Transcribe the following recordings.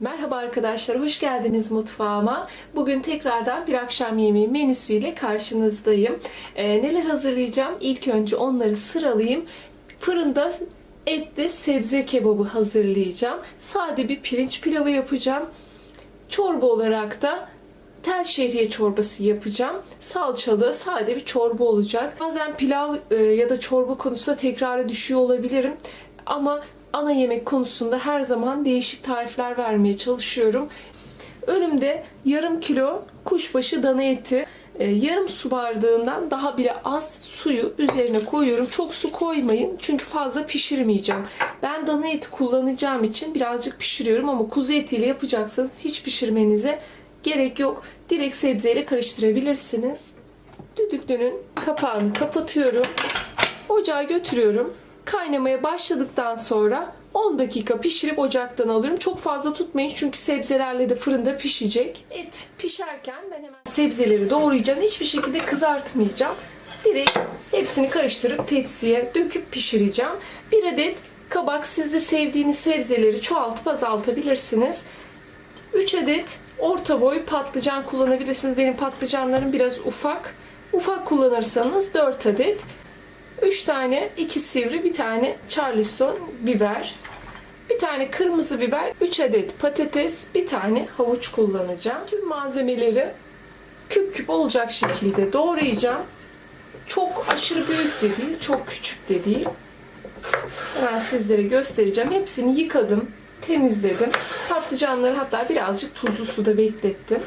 Merhaba arkadaşlar, hoş geldiniz mutfağıma. Bugün tekrardan bir akşam yemeği menüsüyle karşınızdayım. Ee, neler hazırlayacağım? İlk önce onları sıralayayım. Fırında etli sebze kebabı hazırlayacağım. Sade bir pirinç pilavı yapacağım. Çorba olarak da tel şehriye çorbası yapacağım. Salçalı, sade bir çorba olacak. Bazen pilav e, ya da çorba konusunda tekrara düşüyor olabilirim. Ama ana yemek konusunda her zaman değişik tarifler vermeye çalışıyorum. Önümde yarım kilo kuşbaşı dana eti. e, Yarım su bardağından daha bile az suyu üzerine koyuyorum. Çok su koymayın çünkü fazla pişirmeyeceğim. Ben dana eti kullanacağım için birazcık pişiriyorum ama kuzu etiyle yapacaksanız hiç pişirmenize gerek yok. Direkt sebzeyle karıştırabilirsiniz. Düdüklünün kapağını kapatıyorum. Ocağa götürüyorum. Kaynamaya başladıktan sonra 10 dakika pişirip ocaktan alıyorum. Çok fazla tutmayın çünkü sebzelerle de fırında pişecek. Et pişerken ben hemen sebzeleri doğrayacağım. Hiçbir şekilde kızartmayacağım. Direkt hepsini karıştırıp tepsiye döküp pişireceğim. Bir adet kabak siz de sevdiğiniz sebzeleri çoğaltıp azaltabilirsiniz. 3 adet orta boy patlıcan kullanabilirsiniz. Benim patlıcanlarım biraz ufak. Ufak kullanırsanız 4 adet. 3 tane, 2 sivri, bir tane charleston biber. Bir tane kırmızı biber, 3 adet patates, bir tane havuç kullanacağım. Tüm malzemeleri küp küp olacak şekilde doğrayacağım. Çok aşırı büyük de değil, çok küçük de değil. Hemen sizlere göstereceğim. Hepsini yıkadım, temizledim. Patlıcanları hatta birazcık tuzlu suda beklettim.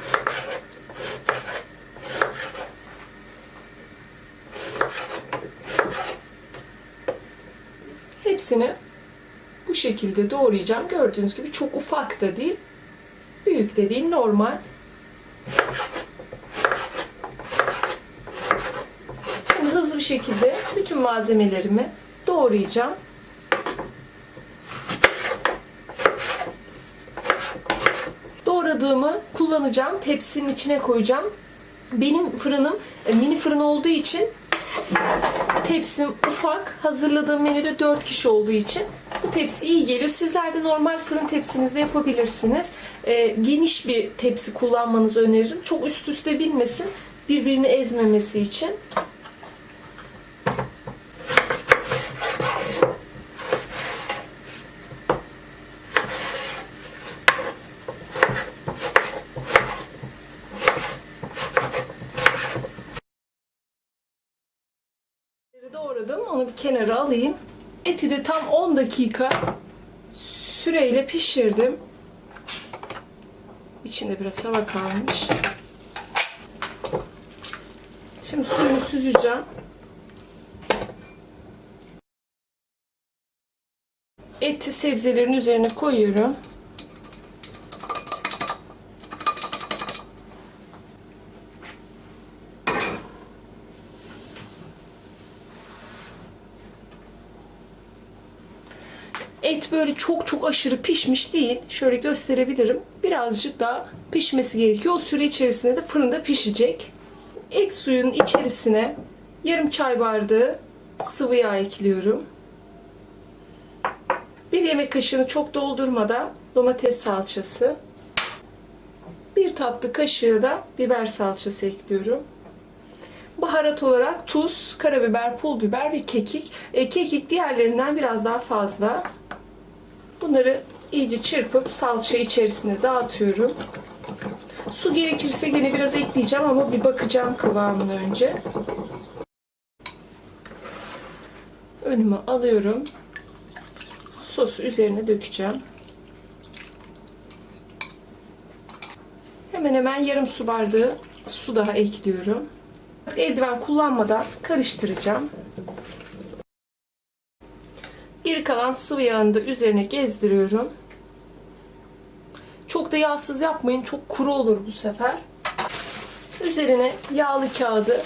Hepsini bu şekilde doğrayacağım. Gördüğünüz gibi çok ufak da değil, büyük de değil, normal. Şimdi hızlı bir şekilde bütün malzemelerimi doğrayacağım. Doğradığımı kullanacağım. Tepsinin içine koyacağım. Benim fırınım e, mini fırın olduğu için tepsim ufak. Hazırladığım menüde 4 kişi olduğu için bu tepsi iyi geliyor. Sizler de normal fırın tepsinizde yapabilirsiniz. Ee, geniş bir tepsi kullanmanızı öneririm. Çok üst üste binmesin. Birbirini ezmemesi için. doğradım. Onu bir kenara alayım. Eti de tam 10 dakika süreyle pişirdim. İçinde biraz hava kalmış. Şimdi suyunu süzeceğim. Eti sebzelerin üzerine koyuyorum. Et böyle çok çok aşırı pişmiş değil. Şöyle gösterebilirim. Birazcık daha pişmesi gerekiyor. O süre içerisinde de fırında pişecek. Et suyunun içerisine yarım çay bardağı sıvı yağ ekliyorum. Bir yemek kaşığını çok doldurmadan domates salçası. Bir tatlı kaşığı da biber salçası ekliyorum. Baharat olarak tuz, karabiber, pul biber ve kekik. E, kekik diğerlerinden biraz daha fazla. Bunları iyice çırpıp salça içerisine dağıtıyorum. Su gerekirse yine biraz ekleyeceğim ama bir bakacağım kıvamına önce. Önüme alıyorum. Sosu üzerine dökeceğim. Hemen hemen yarım su bardağı su daha ekliyorum. Eldiven kullanmadan karıştıracağım. Geri kalan sıvı yağını da üzerine gezdiriyorum. Çok da yağsız yapmayın. Çok kuru olur bu sefer. Üzerine yağlı kağıdı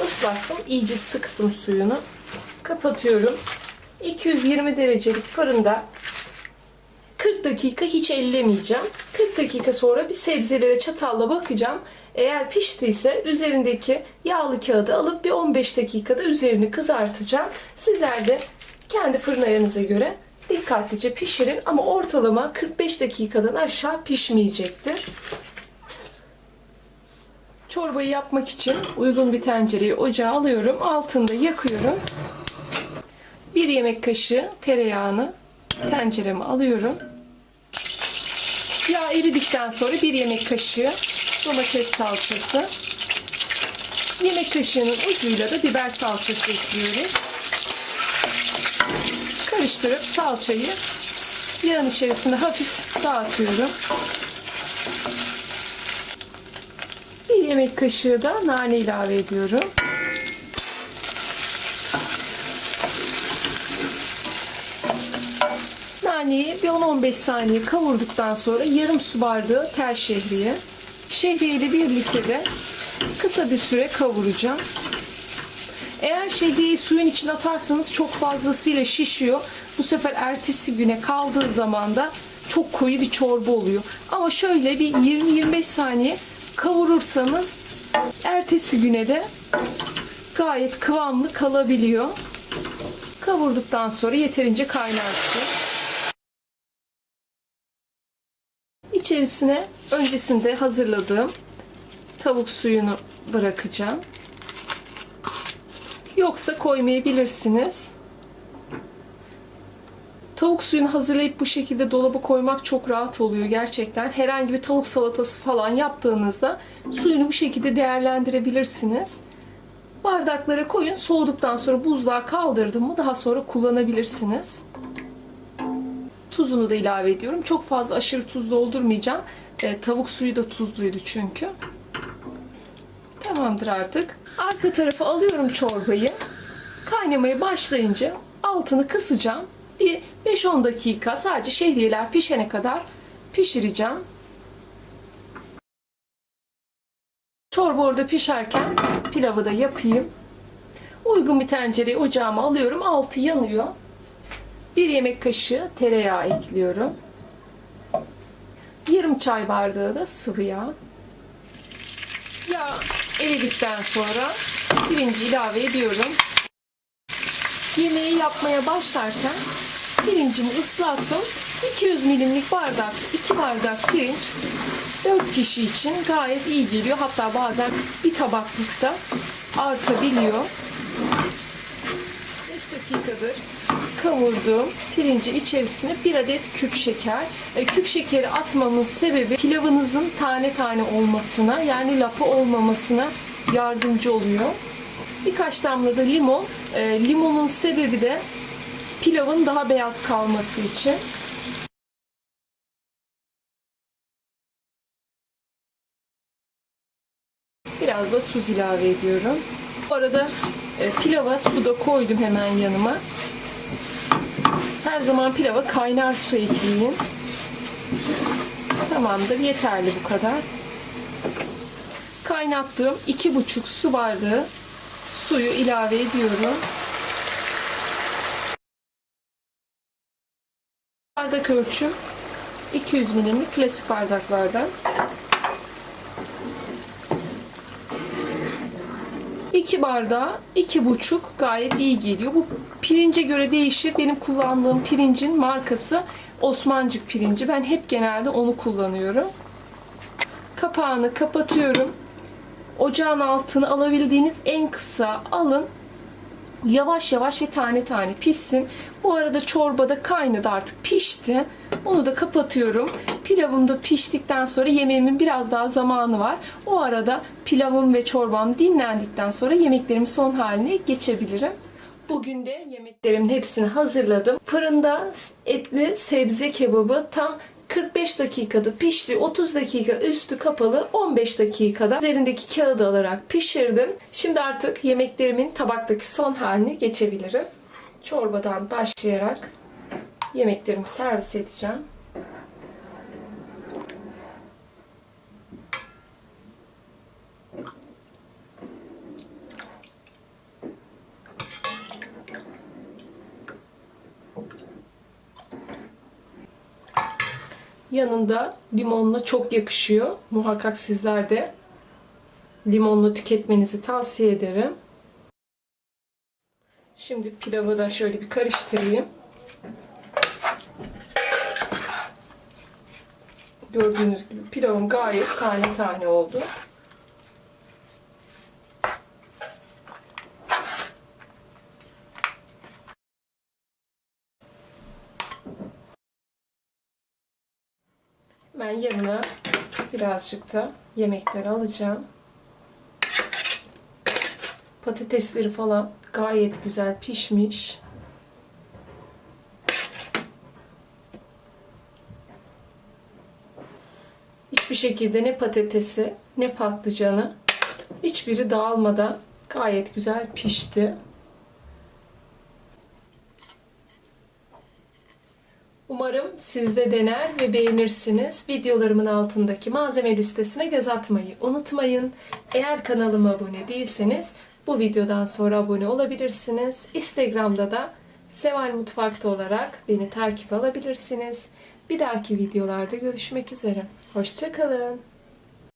ıslattım. İyice sıktım suyunu. Kapatıyorum. 220 derecelik fırında 40 dakika hiç ellemeyeceğim. 40 dakika sonra bir sebzelere çatalla bakacağım. Eğer piştiyse üzerindeki yağlı kağıdı alıp bir 15 dakikada üzerini kızartacağım. Sizler de kendi fırın ayarınıza göre dikkatlice pişirin ama ortalama 45 dakikadan aşağı pişmeyecektir. Çorbayı yapmak için uygun bir tencereyi ocağa alıyorum. Altında yakıyorum. Bir yemek kaşığı tereyağını tencereme alıyorum. Yağ eridikten sonra bir yemek kaşığı domates salçası. Yemek kaşığının ucuyla da biber salçası ekliyoruz. Karıştırıp salçayı yağın içerisinde hafif dağıtıyorum. Bir yemek kaşığı da nane ilave ediyorum. Naneyi bir 10-15 saniye kavurduktan sonra yarım su bardağı tel şehriye. Şehriye ile birlikte de kısa bir süre kavuracağım. Eğer şehriyeyi suyun içine atarsanız çok fazlasıyla şişiyor. Bu sefer ertesi güne kaldığı zaman da çok koyu bir çorba oluyor. Ama şöyle bir 20-25 saniye kavurursanız ertesi güne de gayet kıvamlı kalabiliyor. Kavurduktan sonra yeterince kaynarsın. İçerisine öncesinde hazırladığım tavuk suyunu bırakacağım. Yoksa koymayabilirsiniz. Tavuk suyunu hazırlayıp bu şekilde dolaba koymak çok rahat oluyor gerçekten. Herhangi bir tavuk salatası falan yaptığınızda suyunu bu şekilde değerlendirebilirsiniz. Bardaklara koyun. Soğuduktan sonra buzluğa kaldırdım mı daha sonra kullanabilirsiniz. Tuzunu da ilave ediyorum. Çok fazla aşırı tuz doldurmayacağım. E, tavuk suyu da tuzluydu çünkü. Tamamdır artık. Arka tarafa alıyorum çorbayı. Kaynamaya başlayınca altını kısacağım. Bir 5-10 dakika sadece şehriyeler pişene kadar pişireceğim. Çorba orada pişerken pilavı da yapayım. Uygun bir tencereyi ocağıma alıyorum. Altı yanıyor. Bir yemek kaşığı tereyağı ekliyorum. Yarım çay bardağı da sıvı yağ. Yağ eridikten sonra pirinci ilave ediyorum. Yemeği yapmaya başlarken pirincimi ıslattım. 200 milimlik bardak, 2 bardak pirinç 4 kişi için gayet iyi geliyor. Hatta bazen bir tabaklıkta artabiliyor. 5 dakikadır kavurduğum pirincin içerisine bir adet küp şeker. E, küp şekeri atmamın sebebi pilavınızın tane tane olmasına yani lapı olmamasına yardımcı oluyor. Birkaç damla da limon. E, limonun sebebi de pilavın daha beyaz kalması için. Biraz da tuz ilave ediyorum. Bu arada e, pilava su da koydum hemen yanıma. Her zaman pilava kaynar su ekleyin. Tamamdır. Yeterli bu kadar. Kaynattığım iki buçuk su bardağı suyu ilave ediyorum. Bardak ölçüm 200 milimlik klasik bardaklardan. 2 bardağa iki buçuk gayet iyi geliyor. Bu pirince göre değişir. Benim kullandığım pirincin markası Osmancık pirinci. Ben hep genelde onu kullanıyorum. Kapağını kapatıyorum. Ocağın altını alabildiğiniz en kısa alın. Yavaş yavaş ve tane tane pişsin. Bu arada çorbada kaynadı artık pişti. Onu da kapatıyorum. Pilavım da piştikten sonra yemeğimin biraz daha zamanı var. O arada pilavım ve çorbam dinlendikten sonra yemeklerimin son haline geçebilirim. Bugün de yemeklerimin hepsini hazırladım. Fırında etli sebze kebabı tam 45 dakikada pişti. 30 dakika üstü kapalı 15 dakikada üzerindeki kağıdı alarak pişirdim. Şimdi artık yemeklerimin tabaktaki son haline geçebilirim. Çorbadan başlayarak yemeklerimi servis edeceğim. Yanında limonla çok yakışıyor. Muhakkak sizler de limonla tüketmenizi tavsiye ederim. Şimdi pilavı da şöyle bir karıştırayım. Gördüğünüz gibi pilavım gayet tane tane oldu. Ben yanına birazcık da yemekleri alacağım. Patatesleri falan gayet güzel pişmiş. Hiçbir şekilde ne patatesi ne patlıcanı hiçbiri dağılmadan gayet güzel pişti. Umarım siz de dener ve beğenirsiniz. Videolarımın altındaki malzeme listesine göz atmayı unutmayın. Eğer kanalıma abone değilseniz bu videodan sonra abone olabilirsiniz. Instagram'da da Seval Mutfak'ta olarak beni takip alabilirsiniz. Bir dahaki videolarda görüşmek üzere. Hoşçakalın.